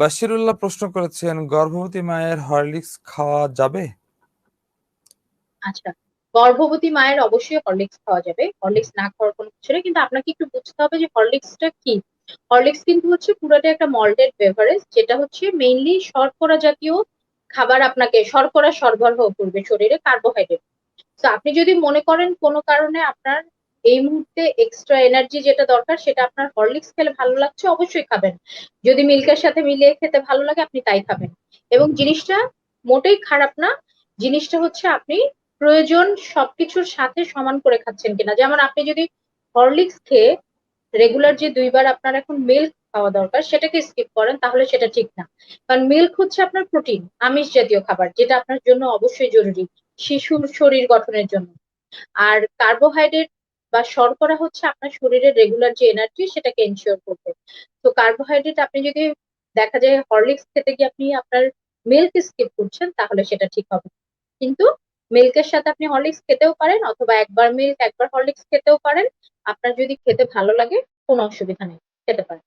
বাশিরুল্লাহ প্রশ্ন করেছেন, গর্ভবতী মায়ের হরলিক্স খাওয়া যাবে? আচ্ছা গর্ভবতী মায়ের অবশ্যই হরলিক্স খাওয়া যাবে। হরলিক্স না খাওয়ার কোনো কিছু নেই, কিন্তু আপনাকে একটু বুঝতে হবে যে হরলিক্সটা কি? হরলিক্স কিন্তু হচ্ছে পুরোটা একটা মল্টেড বেভারেজ, যেটা হচ্ছে মেইনলি শর্করা জাতীয় খাবার আপনাকে, শর্করা সরবরাহ করবে শরীরে কার্বোহাইড্রেট। তো আপনি যদি মনে করেন কোনো কারণে আপনার এই মুহূর্তে এক্সট্রা এনার্জি যেটা দরকার, সেটা আপনার হরলিক্স খেলে ভালো লাগছে, অবশ্যই খাবেন। যদি মিল্কের সাথে মিলিয়ে খেতে ভালো লাগে, আপনি তাই খাবেন। এবং জিনিসটা মোটেই খারাপ না, জিনিসটা হচ্ছে আপনি প্রয়োজন সবকিছুর সাথে সমান করে খাচ্ছেন কিনা। যেমন আপনি যদি হরলিক্স খেয়ে রেগুলার যে দুইবার আপনার এখন মিল্ক খাওয়া দরকার, সেটাকে স্কিপ করেন, তাহলে সেটা ঠিক না। কারণ মিল্ক হচ্ছে আপনার প্রোটিন আমিষ জাতীয় খাবার, যেটা আপনার জন্য অবশ্যই জরুরি, শিশুর শরীর গঠনের জন্য। আর কার্বোহাইড্রেট বা শর্করা হচ্ছে আপনার শরীরের রেগুলার যে এনার্জি সেটাকে এনশিওর করবে। তো কার্বোহাইড্রেট আপনি যদি দেখা যায় হরলিক্স খেতে গিয়ে আপনি আপনার মিল্ক স্কিপ করছেন, তাহলে সেটা ঠিক হবে। কিন্তু মিল্কের সাথে আপনি হরলিক্স খেতেও পারেন অথবা একবার মিল্ক একবার হরলিক্স খেতেও পারেন। আপনার যদি খেতে ভালো লাগে, কোনো অসুবিধা নেই, খেতে পারেন।